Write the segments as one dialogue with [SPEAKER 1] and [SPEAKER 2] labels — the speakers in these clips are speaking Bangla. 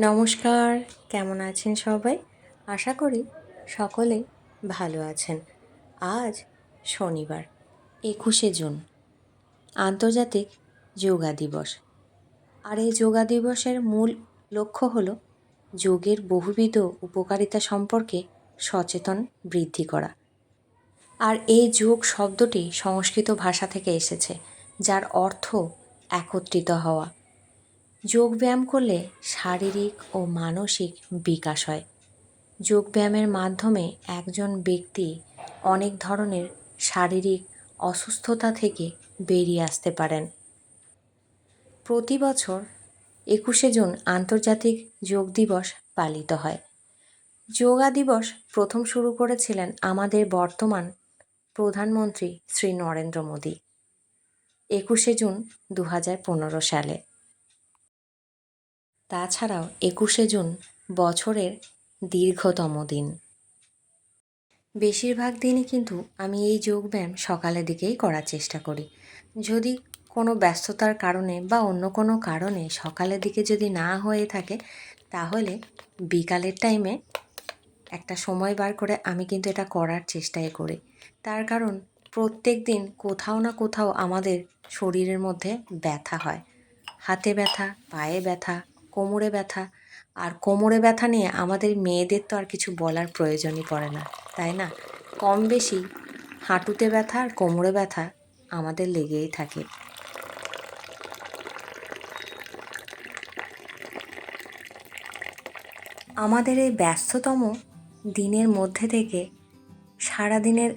[SPEAKER 1] নমস্কার, কেমন আছেন সবাই? আশা করি সকলে ভালো আছেন। আজ শনিবার, একুশে জুন, আন্তর্জাতিক যোগা দিবস। আর এই যোগা দিবসের মূল লক্ষ্য হলো যোগের বহুবিধ উপকারিতা সম্পর্কে সচেতন বৃদ্ধি করা। আর এই যোগ শব্দটি সংস্কৃত ভাষা থেকে এসেছে, যার অর্থ একত্রিত হওয়া। যোগব্যায়াম করলে শারীরিক ও মানসিক বিকাশ হয়। যোগব্যায়ামের মাধ্যমে একজন ব্যক্তি অনেক ধরনের শারীরিক অসুস্থতা থেকে বেরিয়ে আসতে পারেন। প্রতি বছর একুশে জুন আন্তর্জাতিক যোগ দিবস পালিত হয়। যোগা দিবস প্রথম শুরু করেছিলেন আমাদের বর্তমান প্রধানমন্ত্রী শ্রী নরেন্দ্র মোদী। একুশে জুন দু হাজার পনেরো সালে। তাছাড়াও একুশে জুন বছরের দীর্ঘতম দিন। বেশিরভাগ দিনই কিন্তু আমি এই যোগব্যায়াম সকালের দিকেই করার চেষ্টা করি। যদি কোনো ব্যস্ততার কারণে বা অন্য কোনো কারণে সকালের দিকে যদি না হয়ে থাকে, তাহলে বিকালের টাইমে একটা সময় বার করে আমি কিন্তু এটা করার চেষ্টাই করি। তার কারণ প্রত্যেক দিন কোথাও না কোথাও আমাদের শরীরের মধ্যে ব্যথা হয়। হাতে ব্যথা, পায়ে ব্যথা কোমরে ব্যথা। আর কোমরে ব্যথা নিয়ে আমাদের মেয়েদের তো আর কিছু বলার প্রয়োজনই পড়ে না, তাই না? কম বেশি হাঁটুতে ব্যথা আর কোমরে ব্যথা আমাদের লেগেই থাকে। আমাদের এই ব্যস্ততম দিনের মধ্যে থেকে সারাদিনের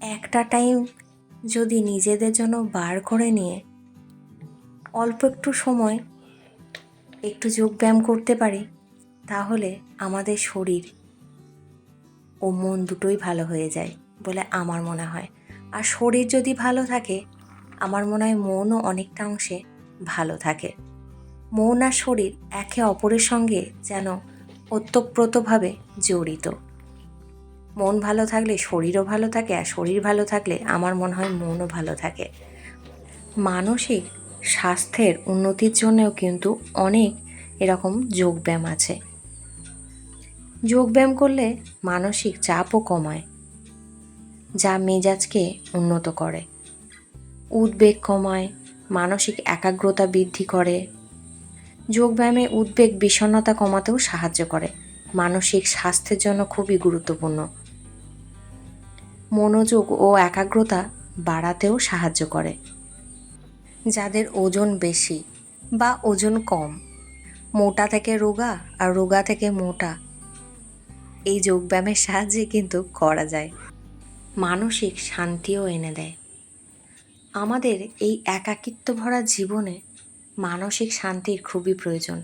[SPEAKER 1] একটা টাইম যদি নিজেদের জন্য বার করে নিয়ে অল্প একটু সময় একটু যোগব্যায়াম করতে পারি, তাহলে আমাদের শরীর ও মন দুটোই ভালো হয়ে যায় বলে আমার মনে হয়। আর শরীর যদি ভালো থাকে, আমার মনে হয় মনও অনেকটা অংশে ভালো থাকে। মন আর শরীর একে অপরের সঙ্গে যেন ওতপ্রোতভাবে জড়িত। মন ভালো থাকলে শরীরও ভালো থাকে, আর শরীর ভালো থাকলে আমার মনে হয় মনও ভালো থাকে। মানসিক স্বাস্থ্যের উন্নতির জন্যও কিন্তু অনেক এরকম যোগব্যায়াম আছে। যোগব্যায়াম করলে মানসিক চাপও কমায়, যা মেজাজকে উন্নত করে। উদ্বেগ কমায়, মানসিক একাগ্রতা বৃদ্ধি করে। যোগব্যায়ামে উদ্বেগ বিষণ্ণতা কমাতেও সাহায্য করে। মানসিক স্বাস্থ্যের জন্য খুবই গুরুত্বপূর্ণ। মনোযোগ ও একাগ্রতা বাড়াতেও সাহায্য করে। যাদের ওজন বেশি বা ওজন কম, মোটা থেকে রোগা আর রোগা থেকে মোটা। এই যোগব্যায়ামের সাহায্যে কিন্তু করা যায়। মানসিক শান্তিও এনে দেয়। আমাদের এই একাকিত্ব ভরা জীবনে মানসিক শান্তির খুবই প্রয়োজন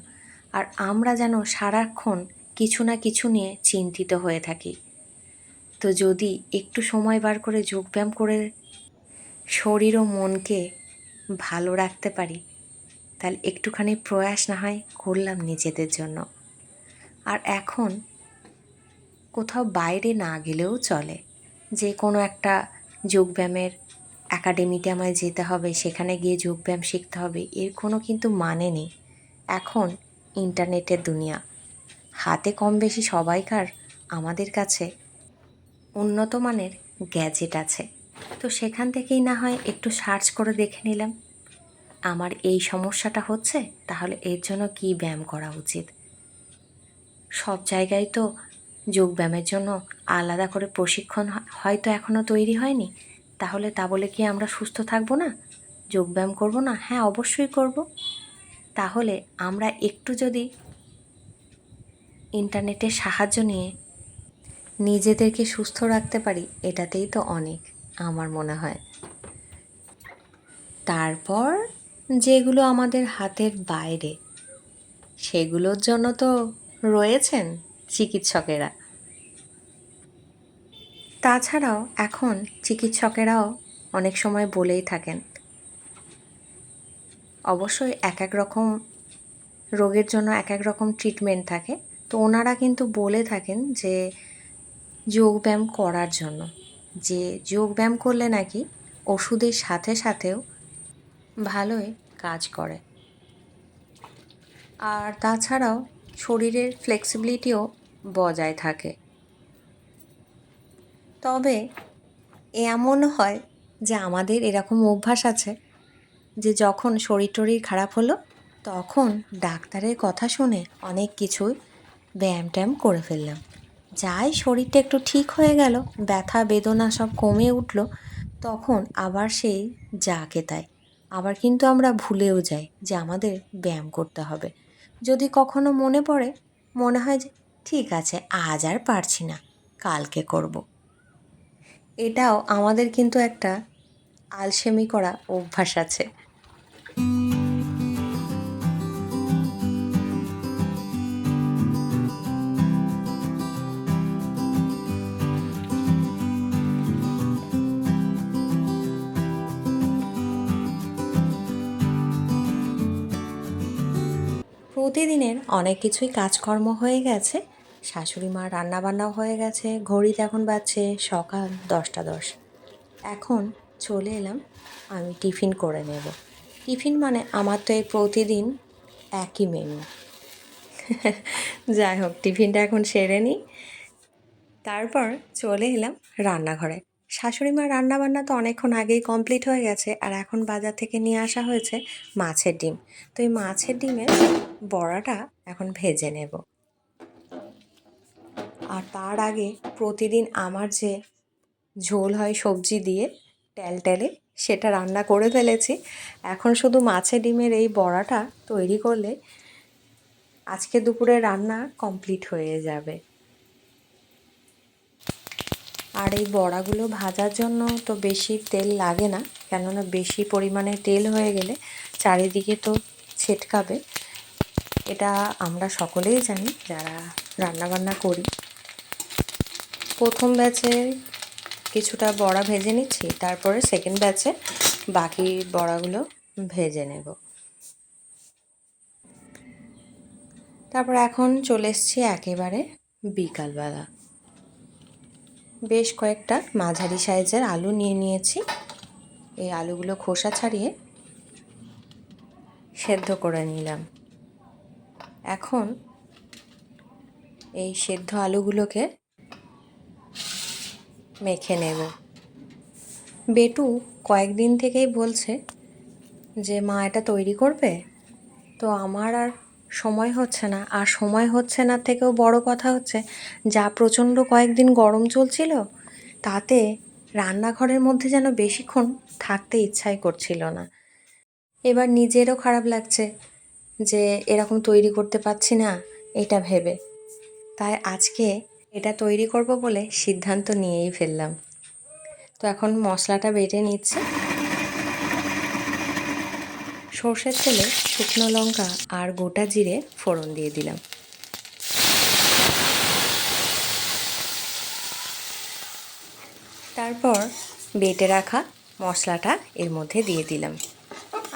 [SPEAKER 1] আর আমরা যেন সারাক্ষণ কিছু না কিছু নিয়ে চিন্তিত হয়ে থাকি। তো যদি একটু সময় বার করে যোগব্যায়াম করে শরীর ও মনকে ভালো রাখতে পারি। তাহলে একটুখানি প্রয়াস না হয় করলাম নিজেদের জন্য। আর এখন কোথাও বাইরে না গেলেও চলে। যে কোনো একটা যোগব্যায়ামের একাডেমিতে আমায় যেতে হবে, সেখানে গিয়ে যোগব্যায়াম শিখতে হবে, এর কোনো কিন্তু মানে নেই। এখন ইন্টারনেটের দুনিয়া। হাতে কম বেশি সবাইকার আমাদের কাছে উন্নত মানের গ্যাজেট আছে। তো সেখান থেকেই না হয় একটু সার্চ করে দেখে নিলাম। আমার এই সমস্যাটা হচ্ছে, তাহলে এর জন্য কি ব্যায়াম করা উচিত? সব জায়গায় তো যোগ ব্যায়ামের জন্য আলাদা করে প্রশিক্ষণ হয়তো এখনও তৈরি হয়নি। তাহলে তা বলে কি আমরা সুস্থ থাকব না? যোগব্যায়াম করব না? হ্যাঁ অবশ্যই করব। তাহলে আমরা একটু যদি ইন্টারনেটের সাহায্য নিয়ে নিজেদেরকে সুস্থ রাখতে পারি, এটাতেই তো অনেক। আমার মনে হয়। তারপর যেগুলো আমাদের হাতের বাইরে, সেগুলোর জন্য তো রয়েছেন চিকিৎসকেরা। তাছাড়াও এখন চিকিৎসকেরাও অনেক সময় বলেই থাকেন, অবশ্যই এক এক রকম রোগের জন্য এক এক রকম ট্রিটমেন্ট থাকে। তো ওনারা কিন্তু বলে থাকেন যে যোগব্যায়াম করার জন্য। যে যোগব্যায়াম করলে নাকি ওষুধের সাথে সাথেও ভালোই কাজ করে। আর তাছাড়াও শরীরের ফ্লেক্সিবিলিটিও বজায় থাকে। তবে এমন হয় যে আমাদের এরকম অভ্যাস আছে যে যখন শরীর টরীর খারাপ হলো, তখন ডাক্তারের কথা শুনে অনেক কিছুই ব্যায়াম ট্যায়াম করে ফেললাম। যাই শরীরটা একটু ঠিক হয়ে গেল, ব্যথা, বেদনা সব কমে উঠল, তখন আবার সেই যাকে তাই আবার কিন্তু আমরা ভুলেও যাই যে আমাদের ব্যায়াম করতে হবে। যদি কখনো মনে পড়ে, মনে হয় যে ঠিক আছে, আজ আর পারছি না, কালকে করব। এটাও আমাদের কিন্তু একটা আলসেমি করা অভ্যাস আছে। প্রতিদিনের অনেক কিছুই কাজকর্ম হয়ে গেছে। শাশুড়ি মা রান্নাবান্নাও হয়ে গেছে। ঘড়িতে এখন বাজছে সকাল দশটা দশ। এখন চলে এলাম, আমি টিফিন করে নেব। টিফিন মানে আমার তো এই প্রতিদিন একই মেনু যাই হোক, টিফিনটা এখন সেরে নিই। তারপর চলে এলাম রান্নাঘরে। শাশুড়ি মা রান্নাবান্না তো অনেকক্ষণ আগেই কমপ্লিট হয়ে গেছে আর এখন বাজার থেকে নিয়ে আসা হয়েছে মাছের ডিম। তো এই মাছের ডিমের বড়াটা এখন ভেজে নেব। আর তার আগে প্রতিদিন আমার যে ঝোল হয় সবজি দিয়ে টেলে সেটা রান্না করে ফেলেছি। এখন শুধু মাছের ডিমের এই বড়াটা তৈরি করলে আজকে দুপুরে রান্না কমপ্লিট হয়ে যাবে। আর এই বড়াগুলো ভাজার জন্য তো বেশি তেল লাগে না, কেননা বেশি পরিমাণে তেল হয়ে গেলে চারিদিকে তো ছেটকাবে। এটা আমরা সকলেই জানি, যারা রান্নাবান্না করি। প্রথম ব্যাচে কিছুটা বড়া ভেজে নিচ্ছি, তারপরে সেকেন্ড ব্যাচে বাকি বড়াগুলো ভেজে নেব। তারপর এখন চলে এসছি একেবারে বিকালবেলা। বেশ কয়েকটা মাঝারি সাইজের আলু নিয়ে নিয়েছি। এই আলুগুলো খোসা ছাড়িয়ে সেদ্ধ করে নিলাম। এখন এই সেদ্ধ আলুগুলোকে মেখে নেব। বেটু কয়েকদিন থেকেই বলছে যে, মা, এটা তৈরি করবে? তো আমার আর সময় হচ্ছে না। আর সময় হচ্ছে না থেকেও বড় কথা হচ্ছে, যা প্রচণ্ড কয়েকদিন গরম চলছিল, তাতে রান্নাঘরের মধ্যে যেন বেশিক্ষণ থাকতে ইচ্ছাই করছিল না। এবার নিজেরও খারাপ লাগছে যে এরকম তৈরি করতে পারছি না, এটা ভেবে। তাই আজকে এটা তৈরি করব বলে সিদ্ধান্ত নিয়েই ফেললাম। তো এখন মশলাটা বেটে নিচ্ছি। সর্ষের তেলে শুকনো লঙ্কা আর গোটা জিরে ফোড়ন দিয়ে দিলাম। তারপর বেটে রাখা মশলাটা এর মধ্যে দিয়ে দিলাম।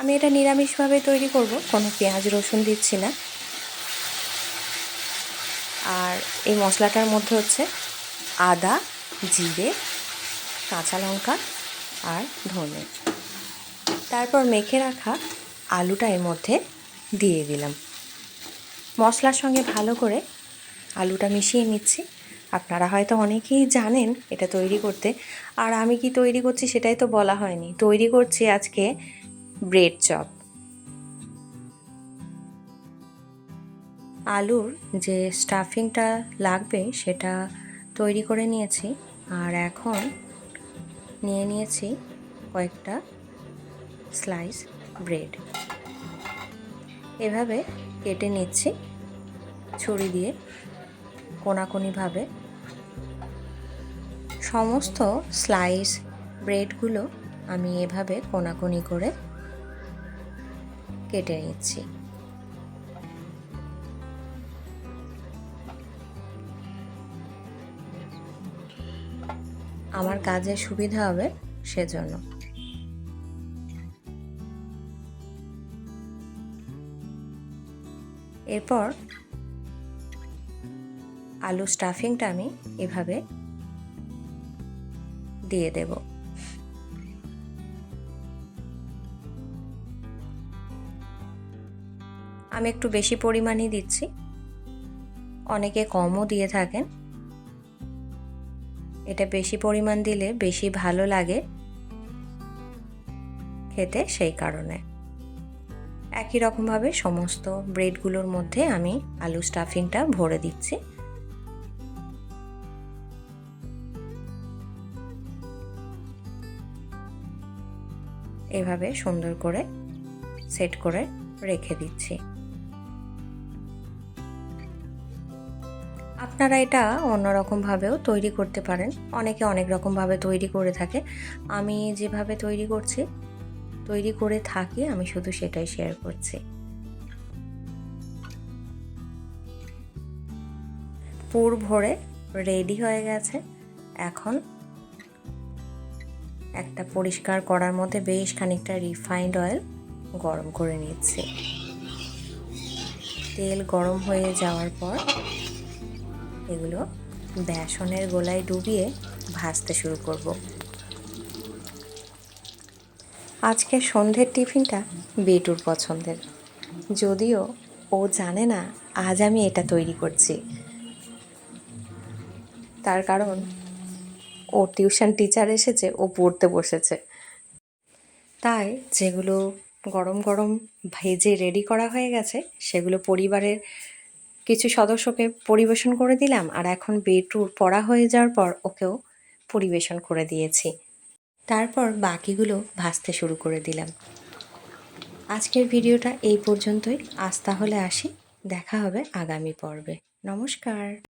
[SPEAKER 1] আমি এটা নিরামিষভাবে তৈরি করব, কোনো পেঁয়াজ রসুন দিচ্ছি না। আর এই মশলাটার মধ্যে হচ্ছে আদা, জিরে, কাঁচা লঙ্কা আর ধনে। তারপর মেখে রাখা আলুটা এর মধ্যে দিয়ে দিলাম। মশলার সঙ্গে ভালো করে আলুটা মিশিয়ে নিচ্ছি। আপনারা হয়তো অনেকেই জানেন এটা তৈরি করতে। আর আমি কি তৈরি করছি সেটাই তো বলা হয়নি। তৈরি করছি আজকে ব্রেড চপ। আলুর যে স্টাফিংটা লাগবে সেটা তৈরি করে নিয়েছি। আর এখন নিয়ে নিয়েছি কয়েকটা স্লাইস। ব্রেড। এভাবে কেটে নিচ্ছি, ছুরি দিয়ে কোনাকুনিভাবে। সমস্ত স্লাইস ব্রেডগুলো আমি এভাবে কোনাকুনি করে কেটে নিচ্ছি। আমার কাজে সুবিধা হবে সেজন্য। এরপর আলু স্টাফিংটা আমি এভাবে দিয়ে দেব। আমি একটু বেশি পরিমাণই দিচ্ছি। অনেকে কমও দিয়ে থাকেন। এটা বেশি পরিমাণ দিলে বেশি ভালো লাগে খেতে সেই কারণে। একই রকমভাবে সমস্ত ব্রেডগুলোর মধ্যে আমি আলু স্টাফিংটা ভরে দিচ্ছি। এভাবে সুন্দর করে সেট করে রেখে দিচ্ছি। আপনারা এটা অন্যরকমভাবেও তৈরি করতে পারেন। অনেকে অনেক রকমভাবে তৈরি করে থাকে। আমি যেভাবে তৈরি করছি তৈরি করে থাকি, আমি শুধু সেটাই শেয়ার করছি। পুর ভরে রেডি হয়ে গেছে। এখন একটা পরিষ্কার করার মধ্যে বেশ খানিকটা রিফাইন্ড অয়েল গরম করে নিচ্ছি। তেল গরম হয়ে যাওয়ার পর এগুলো বেসনের গোলায় ডুবিয়ে ভাজতে শুরু করব। আজকে সন্ধ্যের টিফিনটা বেটুর পছন্দের। যদিও ও জানে না আজ আমি এটা তৈরি করছি। তার কারণ ও টিউশন টিচার এসেছে, ও পড়তে বসেছে। তাই যেগুলো গরম গরম ভেজে রেডি করা হয়ে গেছে, সেগুলো পরিবারের কিছু সদস্যকে পরিবেশন করে দিলাম, আর এখন বেটুর পড়া হয়ে যাওয়ার পর ওকেও পরিবেশন করে দিয়েছি। তারপর বাকিগুলো ভাজতে শুরু করে দিলাম। আজকের ভিডিওটা এই পর্যন্তই। আজ তাহলে আসি। দেখা হবে আগামী পর্বে। নমস্কার।